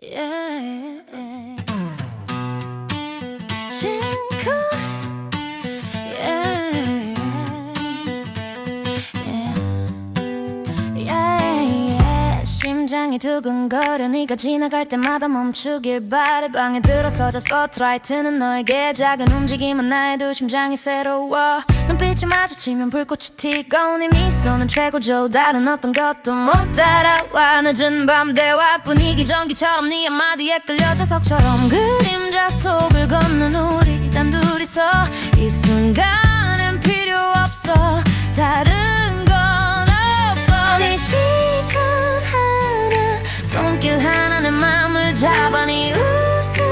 Yeah. 심장이 두근거려 네가 지나갈 때마다 멈추길 바래. 방에 들어서 저 스포트라이트는 너에게 작은 움직임은 나의 두 심장이 새로워. 눈빛이 마주치면 불꽃이 튀고 네 미소는 최고죠. 다른 어떤 것도 못 따라와. 늦은 밤 대화 분위기 전기처럼 네 한마디에 끌려 자석처럼 그림자 속을 걷는 우리 네 웃음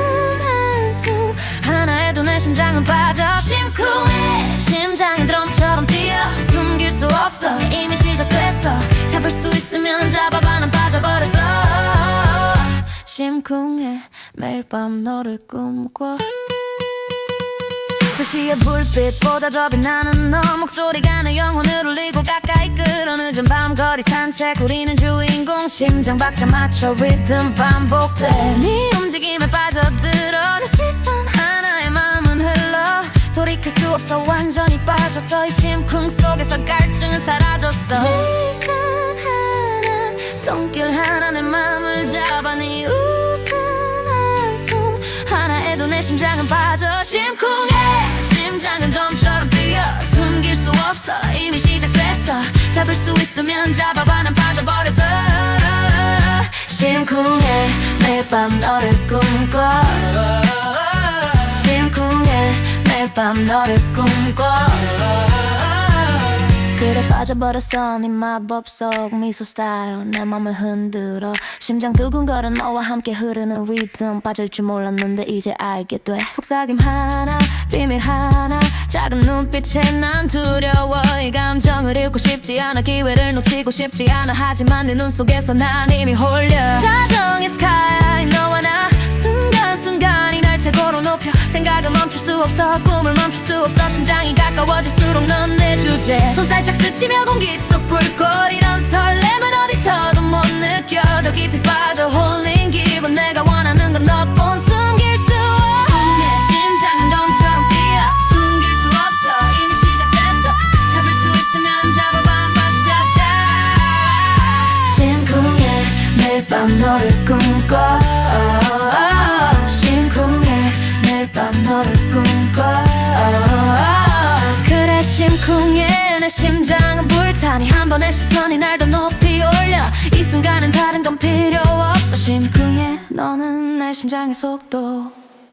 한숨. 하나에도 내 심장은 빠져 심쿵해. 심장이 드럼처럼 뛰어 숨길 수 없어. 이미 시작됐어. 잡을 수 있으면 잡아봐. 난 빠져버렸어. 심쿵해. 매일 밤 너를 꿈꿔 도시의 불빛보다 더 빛나는 너 목소리가 내 영혼을 울리고 가까이 끌어 늦은 밤 거리 산책. 우리는 주인공 심장 박자 맞춰 리듬 반복돼. 네 움직임에 빠져들어 내 시선 하나에 마음은 흘러. 돌이킬 수 없어 완전히 빠져서 이 심쿵 속에서 갈증은 사라졌어. 시선 하나 손길 하나 내 마음을 잡아 네 웃음 한숨. 하나에도 내 심장은 빠져 심쿵 잡을 수 있으면 잡아봐. 난 빠져버렸어. 심쿵해. 매일 밤 너를 꿈꿔. 심쿵해. 매일 밤 너를 꿈꿔. 그래 빠져버렸어. 네 마법 속 미소 스타일. 내 맘을 흔들어. 심장 두근거려. 너와 함께 흐르는 리듬. 빠질 줄 몰랐는데 이제 알게 돼. 속삭임 하나 비밀 하나 작은 눈빛에 난 두려워. 이 감정을 잃고 싶지 않아. 기회를 놓치고 싶지 않아. 하지만 내 눈 속에서 난 이미 홀려. 자정의 sky 너와 나 순간순간이 날 최고로 높여. 생각을 멈출 수 없어. 꿈을 멈출 수 없어. 심장이 가까워질수록 넌 내 주제. 손 살짝 스치며 공기 속 불꽃 이런 설렘은 어디서도 못 느껴. 더 깊이 빠져 홀린 밤 너를 꿈꿔. 심쿵해. 매일 밤 너를 꿈꿔. 그래 심쿵해. 내 심장은 불타니 한 번의 시선이 날 더 높이 올려. 이 순간은 다른 건 필요 없어. 심쿵해. 너는 내 심장의 속도